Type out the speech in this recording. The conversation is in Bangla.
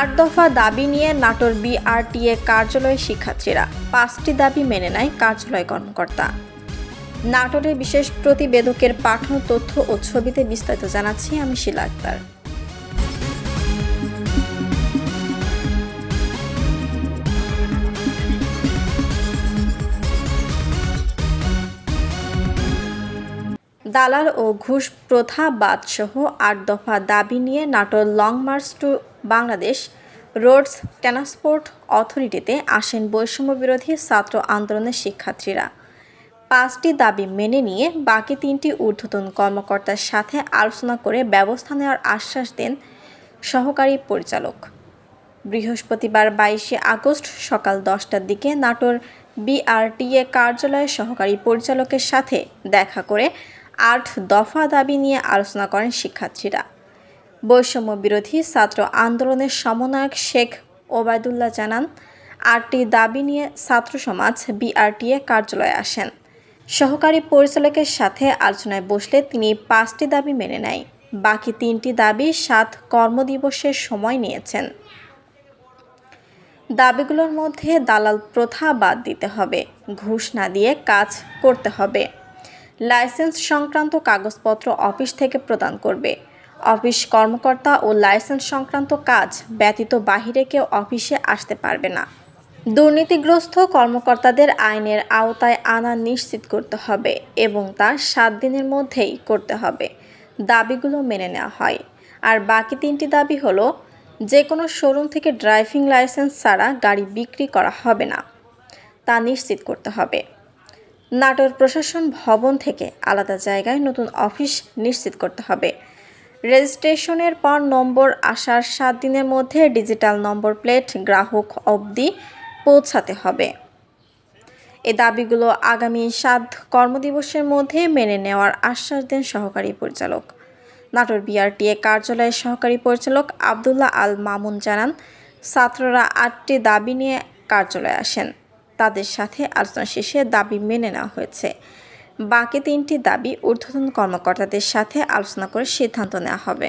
আট দফা দাবি নিয়ে নাটোর বিআরটিএ কার্যালয়ে শিক্ষার্থীরা পাঁচটি দাবি মেনে নেয় কার্যালয় কর্মকর্তা। নাটোরের বিশেষ প্রতিবেদকের পাঠানো তথ্য ও ছবিতে বিস্তারিত জানাচ্ছি আমি শিলা আক্তার। দালাল ও ঘুষ প্রথা বাদসহ আট দফা দাবি নিয়ে Natore long march to Bangladesh roads transport অথরিটিতে আসেন বৈষম্য বিরোধী ছাত্র আন্দোলনের শিক্ষার্থীরা। পাঁচটি দাবি মেনে নিয়ে বাকি তিনটি ঊর্ধ্বতন কর্মকর্তার সাথে আলোচনা করে ব্যবস্থা নেওয়ার আশ্বাস দেন সহকারী পরিচালক। বৃহস্পতিবার বাইশে আগস্ট সকাল দশটার দিকে নাটোর বিআরটিএ কার্যালয়ের সহকারী পরিচালকের সাথে দেখা করে আট দফা দাবি নিয়ে আলোচনা করেন শিক্ষার্থীরা। বৈষম্য বিরোধী ছাত্র আন্দোলনের সমন্বয়ক শেখ ওবায়দুল্লাহ জানান, আটটি দাবি নিয়ে ছাত্র সমাজ বিআরটিএ কার্যালয়ে আসেন। সহকারী পরিচালকের সাথে আলোচনায় বসলে তিনি পাঁচটি দাবি মেনে নেয়। বাকি তিনটি দাবি সাত কর্মদিবসের সময় নিয়েছেন। দাবিগুলোর মধ্যে দালাল প্রথা বাদ দিতে হবে, ঘুষ না দিয়ে কাজ করতে হবে। লাইসেন্স সংক্রান্ত কাগজপত্র অফিস থেকে প্রদান করবে। অফিস কর্মকর্তা ও লাইসেন্স সংক্রান্ত কাজ ব্যতীত বাহিরে কেউ অফিসে আসতে পারবে না। দুর্নীতিগ্রস্ত কর্মকর্তাদের আইনের আওতায় আনা নিশ্চিত করতে হবে এবং তা সাত দিনের মধ্যেই করতে হবে। দাবিগুলো মেনে নেওয়া হয়। আর বাকি তিনটি দাবি হলো যে কোনো শোরুম থেকে ড্রাইভিং লাইসেন্স ছাড়া গাড়ি বিক্রি করা হবে না, তা নিশ্চিত করতে হবে। নাটোর প্রশাসন ভবন থেকে আলাদা জায়গায় নতুন অফিস নিশ্চিত করতে হবে। রেজিস্ট্রেশনের পর নম্বর আসার সাত দিনের মধ্যে ডিজিটাল নম্বর প্লেট গ্রাহক অবধি পৌঁছাতে হবে। এ দাবিগুলো আগামী সাত কর্মদিবসের মধ্যে মেনে নেওয়ার আশ্বাস দেন সহকারী পরিচালক। নাটোর বিআরটিএ কার্যালয়ের সহকারী পরিচালক আবদুল্লাহ আল মামুন জানান, ছাত্ররা আটটি দাবি নিয়ে কার্যালয়ে আসেন। তাদের সাথে আলোচনা শেষে দাবি মেনে নেওয়া হয়েছে। বাকি তিনটি দাবি ঊর্ধ্বতন কর্মকর্তাদের সাথে আলোচনা করে সিদ্ধান্ত নেওয়া হবে।